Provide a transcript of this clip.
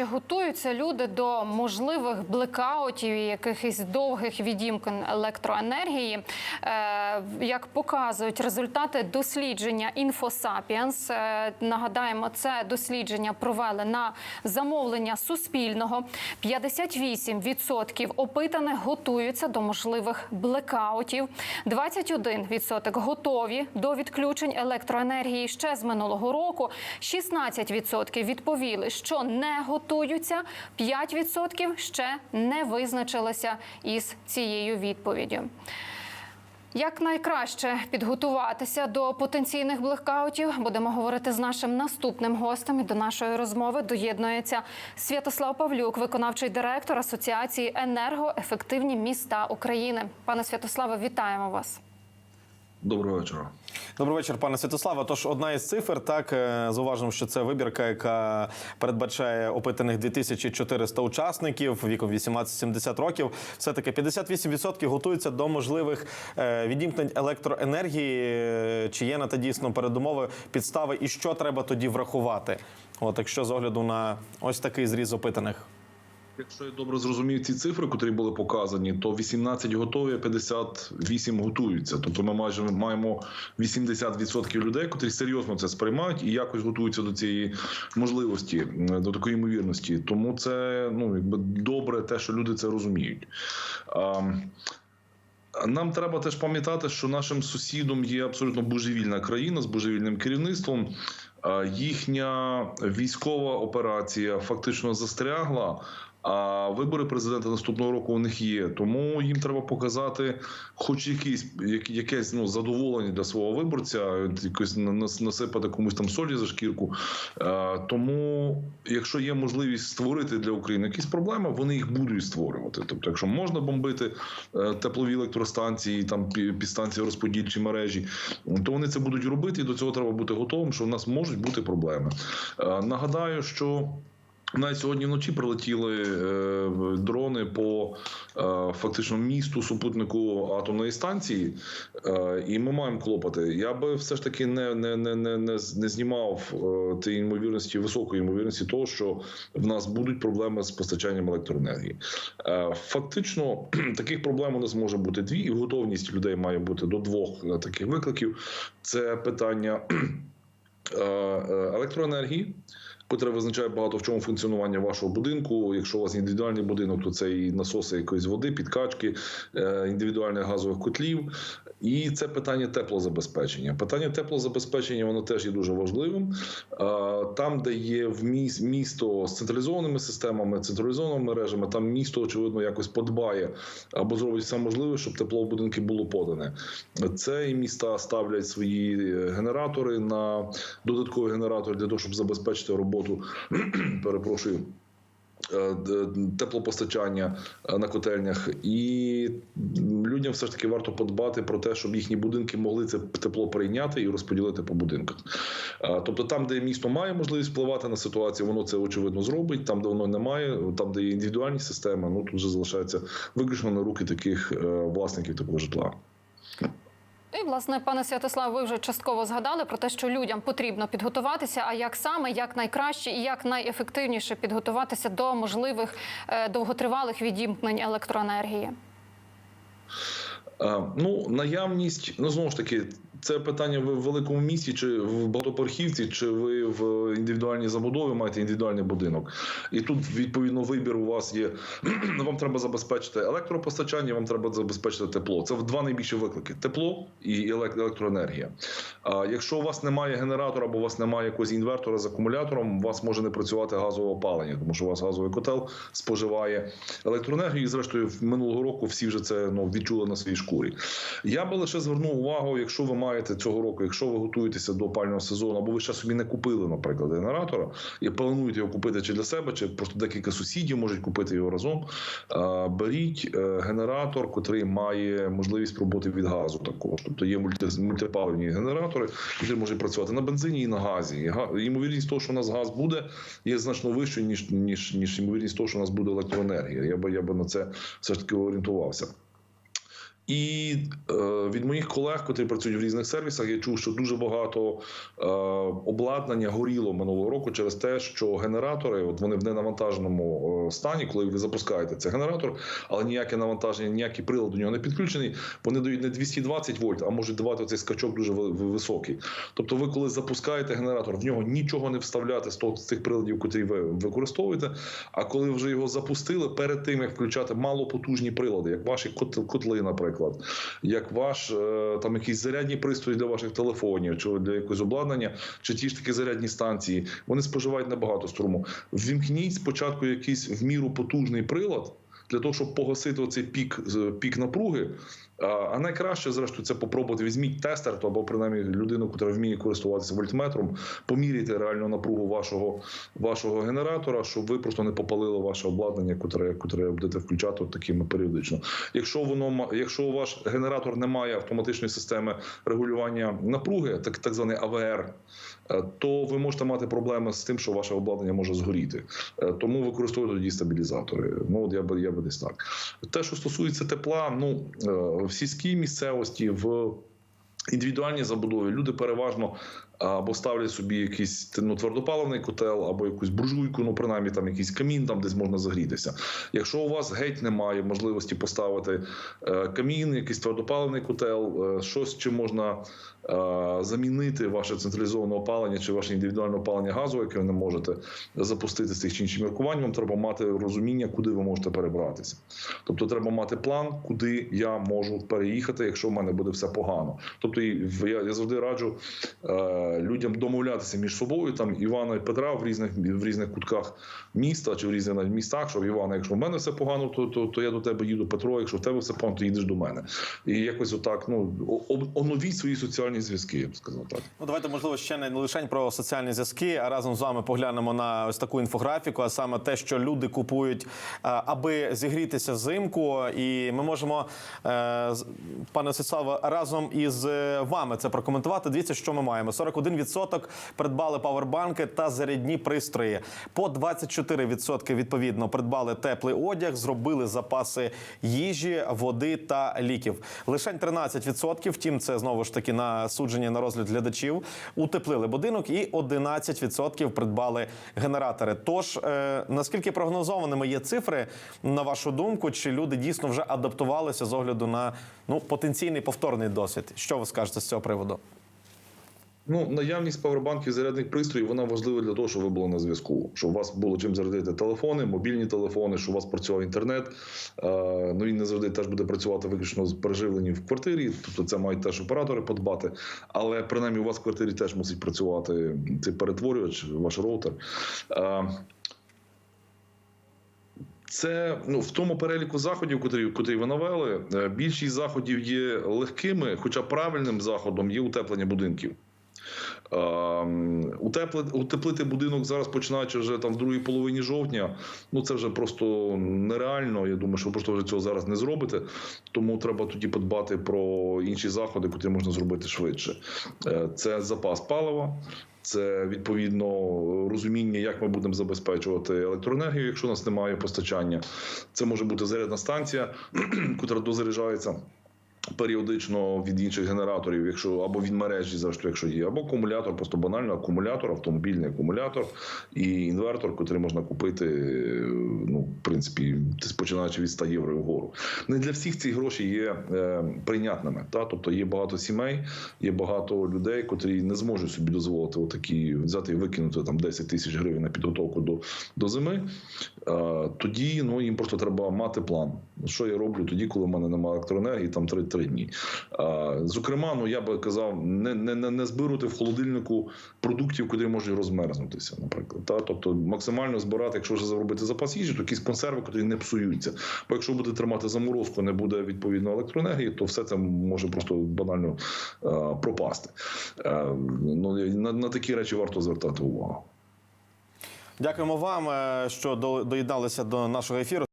чи готуються люди до можливих блекаутів і якихось довгих відімкнень електроенергії? Е, як показують результати дослідження е, нагадаємо, це дослідження провели на замовлення Суспільного. 58% опитаних готуються до можливих блекаутів. 21% готові до відключень електроенергії ще з минулого року. 16% відповіли, що не готуються. 5% ще не визначилися із цією відповіддю. Як найкраще підготуватися до потенційних блекаутів, будемо говорити з нашим наступним гостем. І до нашої розмови доєднується Святослав Павлюк, виконавчий директор Асоціації енергоефективні міста України. Пане Святославе, вітаємо вас. Доброго вечора. Добрий вечір, пане Святославе. Тож одна із цифр, так е, зауважимо, що це вибірка, яка передбачає опитаних 2400 учасників віком 18-70 років. Все таки 58% готуються до можливих е, відімкнень електроенергії. Чи є на те дійсно передумови, підстави, і що треба тоді врахувати? От якщо з огляду на ось такий зріз опитаних. Якщо я добре зрозумів ці цифри, котрі були показані, то 18 готові, а 58 готуються. Тобто ми майже маємо 80% людей, котрі серйозно це сприймають і якось готуються до цієї можливості, до такої ймовірності. Тому це ну якби добре, те, що люди це розуміють. Нам треба теж пам'ятати, що нашим сусідом є абсолютно божевільна країна з божевільним керівництвом. Їхня військова операція фактично застрягла. А вибори президента наступного року у них є. Тому їм треба показати, хоч якийсь як- якесь ну задоволення для свого виборця, якось насипати комусь там солі за шкірку. Е, Тому, якщо є можливість створити для України якісь проблеми, вони їх будуть створювати. Тобто, якщо можна бомбити е, теплові електростанції, там підстанції розподільчі мережі, то вони це будуть робити, і до цього треба бути готовим, що в нас можуть бути проблеми. Е, Нагадаю, що. Навіть сьогодні вночі прилетіли е, дрони по е, фактично місту супутнику атомної станції, е, і ми маємо клопоти. Я би все ж таки не, не, не, не, не, знімав е, тієї ймовірності, високої ймовірності того, що в нас будуть проблеми з постачанням електроенергії. Е, фактично, таких проблем у нас може бути дві, і готовність людей має бути до двох е, таких викликів: це питання е, електроенергії котре визначає багато в чому функціонування вашого будинку. Якщо у вас індивідуальний будинок, то це і насоси якоїсь води, підкачки, е, індивідуальних газових котлів. І це питання теплозабезпечення. Питання теплозабезпечення воно теж є дуже важливим. Там, де є в місто з централізованими системами, централізованими мережами, там місто очевидно якось подбає або зробить все можливе, щоб тепло в будинки було подане. Це і міста ставлять свої е, генератори на додаткові генератори для того, щоб забезпечити роботу. Перепрошую. Е, Теплопостачання е, на котельнях, і людям все ж таки варто подбати про те, щоб їхні будинки могли це тепло прийняти і розподілити по будинках. Е, Тобто, там, де місто має можливість впливати на ситуацію, воно це очевидно зробить. Там, де воно немає, там, де є індивідуальні системи, ну тут вже залишається виключно на руки таких власників такого житла. І, власне, пане Святослав, ви вже частково згадали про те, що людям потрібно підготуватися. А як саме, як найкраще і як найефективніше підготуватися до можливих е, довготривалих відімкнень електроенергії? Е, Ну, наявність, ну знову ж таки, це питання ви в великому місті, чи в багатоповерхівці, чи ви в індивідуальній забудові маєте індивідуальний будинок. І тут відповідно вибір у вас є. Вам треба забезпечити електропостачання, вам треба забезпечити тепло. Це два найбільші виклики: тепло і електроенергія. А якщо у вас немає генератора, або у вас немає якогось інвертора з акумулятором, у вас може не працювати газове опалення, тому що у вас газовий котел споживає електроенергію. І зрештою, минулого року всі вже це ну відчули на своїй шкурі. Я би лише звернув увагу, якщо ви маєте цього року, якщо ви готуєтеся до опального сезону, або ви ще собі не купили, наприклад, генератора, і плануєте його купити чи для себе, чи просто декілька сусідів можуть купити його разом. Беріть е, генератор, котрий має можливість роботи від газу. Також тобто є мульти, мультипаливні генератори, які можуть працювати на бензині і на газі. І Ймовірність того, що у нас газ буде, є значно вищою ніж ніж ніж ймовірність того, що у нас буде електроенергія. Я би я би на це все ж таки орієнтувався. І е, від моїх колег, котрі працюють в різних сервісах, я чув, що дуже багато е, обладнання горіло минулого року через те, що генератори, от вони в ненавантаженому е, стані, коли ви запускаєте цей генератор, але ніяке навантаження, ніякий прилад до нього не підключений. Вони дають не 220 вольт, а можуть давати цей скачок дуже ви- ви- високий. Тобто, ви коли запускаєте генератор, в нього нічого не вставляти з того з тих приладів, котрі ви використовуєте. А коли вже його запустили, перед тим як включати малопотужні прилади, як ваші кот- котли, наприклад, як ваш е, там якісь зарядні пристрої для ваших телефонів, чи для якогось обладнання, чи ті ж такі зарядні станції, вони споживають набагато струму. Ввімкніть спочатку якийсь в міру потужний прилад. Для того щоб погасити оцей пік пік напруги, а, найкраще, зрештою, це попробувати. Візьміть тестер, або принаймні людину, яка вміє користуватися вольтметром, поміряйте реальну напругу вашого, вашого генератора, щоб ви просто не попалили ваше обладнання, котре, котре будете включати такими періодично. Якщо воно якщо ваш генератор не має автоматичної системи регулювання напруги, так, так званий АВР, то ви можете мати проблеми з тим, що ваше обладнання може згоріти. Е, Тому використовуйте тоді стабілізатори. Ну от я би я би десь так. Те, що стосується тепла, ну е, в сільській місцевості, в індивідуальній забудові люди переважно або ставлять собі якийсь ну, твердопаливний котел, або якусь буржуйку, ну принаймні там якийсь камін, там десь можна загрітися. Якщо у вас геть немає можливості поставити е, камін, якийсь твердопаливний котел, е, щось чим можна е, замінити ваше централізоване опалення чи ваше індивідуальне опалення газу, яке ви не можете запустити з тих чи інших міркувань, вам треба мати розуміння, куди ви можете перебратися. Тобто треба мати план, куди я можу переїхати, якщо в мене буде все погано. Тобто я, завжди раджу людям домовлятися між собою, там Івана і Петра в різних в різних кутках міста чи в різних містах, що Івана, якщо в мене все погано, то, то, то я до тебе їду, Петро. Якщо в тебе все погано, то їдеш до мене. І якось отак, ну оновіть свої соціальні зв'язки, я б сказав так. Ну, давайте, можливо, ще не лише про соціальні зв'язки, а разом з вами поглянемо на ось таку інфографіку, а саме те, що люди купують, аби зігрітися взимку. І ми можемо, е, пане Святославе, разом із е, вами це прокоментувати. Дивіться, що ми маємо: 41% придбали павербанки та зарядні пристрої. По 24% відповідно придбали теплий одяг, зробили запаси їжі, води та ліків. Лишень 13%, втім, це знову ж таки на судження на розгляд глядачів. Утеплили будинок і 11% придбали генератори. Тож е, наскільки прогнозованими є цифри, на вашу думку, чи люди дійсно вже адаптувалися з огляду на ну потенційний повторний досвід? Що ви скажете з цього приводу? Ну, наявність павербанків зарядних пристроїв вона важлива для того, щоб ви були на зв'язку, щоб у вас було чим зарядити телефони, мобільні телефони, щоб у вас працював інтернет. Е, ну він не завжди теж буде працювати виключно з переживленням в квартирі. Тобто це мають теж оператори подбати. Але принаймні у вас в квартирі теж мусить працювати цей перетворювач, ваш роутер. Е, це ну в тому переліку заходів, котрі, котрі ви навели, е, більшість заходів є легкими, хоча правильним заходом є утеплення будинків. Ем, Утеплити, утеплити будинок зараз починаючи вже там в другій половині жовтня. Ну це вже просто нереально. Я думаю, що просто вже цього зараз не зробите. Тому треба тоді подбати про інші заходи, котрі можна зробити швидше. Е, Це запас палива. Це відповідно розуміння, як ми будемо забезпечувати електроенергію, якщо у нас немає постачання. Це може бути зарядна станція, яка дозаряджається періодично від інших генераторів, якщо або від мережі, зрештою, якщо є, або акумулятор, просто банально акумулятор, автомобільний акумулятор і інвертор, який можна купити, ну в принципі, починаючи від 100 євро вгору. Не для всіх ці гроші є е, прийнятними. Та тобто є багато сімей, є багато людей, котрі не зможуть собі дозволити отакі взяти і викинути там 10 тисяч гривень на підготовку до, до зими. Е, тоді ну їм просто треба мати план. Що я роблю тоді, коли в мене немає електроенергії, там 3-3 дні. Зокрема, ну я би казав, не, не, не, збирати в холодильнику продуктів, котрі можуть розмерзнутися, наприклад. Та? Тобто максимально збирати, якщо вже зробити запас їжі, то якісь консерви, котрі не псуються. Бо якщо буде тримати заморозку, не буде відповідно електроенергії, то все це може просто банально е, пропасти. Е, ну, на, на такі речі варто звертати увагу. Дякуємо вам, е, що доєдналися до нашого ефіру.